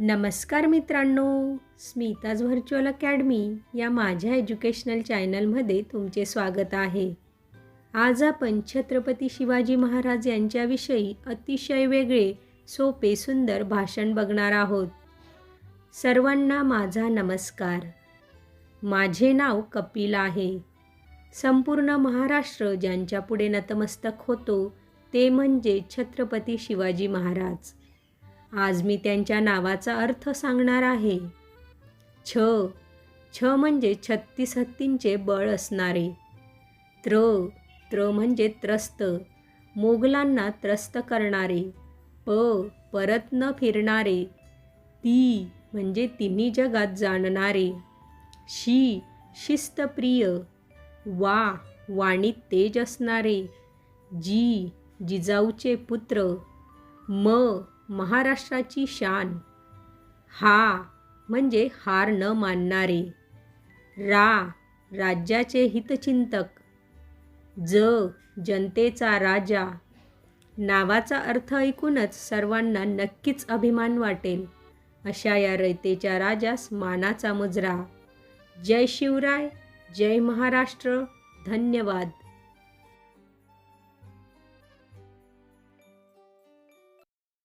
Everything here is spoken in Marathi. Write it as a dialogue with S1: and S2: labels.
S1: नमस्कार मित्रांनो स्मिताज व्हर्च्युअल अकॅडमी या माझ्या एज्युकेशनल चॅनलमध्ये तुमचे स्वागत आहे. आज आपण छत्रपती शिवाजी महाराज यांच्याविषयी अतिशय वेगळे सोपे सुंदर भाषण बघणार आहोत. सर्वांना माझा नमस्कार. माझे नाव कपिल आहे. संपूर्ण महाराष्ट्र ज्यांच्या पुढे नतमस्तक होतो ते म्हणजे छत्रपती शिवाजी महाराज. आज मी त्यांच्या नावाचा अर्थ सांगणार आहे. छ. छ म्हणजे छत्तीस हत्तींचे बळ असणारे. त्र. त्र म्हणजे त्रस्त. मोगलांना त्रस्त करणारे. प. परत न फिरणारे. ती म्हणजे तिन्ही जगात जाणणारे. शी. शिस्तप्रिय. वा. वाणीत तेज असणारे. जी. जिजाऊचे पुत्र. म. महाराष्ट्राची शान. हा म्हणजे हार न मानणारे. रा राज्याचे हितचिंतक. ज जनतेचा राजा. नावाचा अर्थ ऐकूनच सर्वांना नक्कीच अभिमान वाटेल. अशा या रयतेच्या राजास मानाचा मुजरा. जय शिवराय जय महाराष्ट्र. धन्यवाद.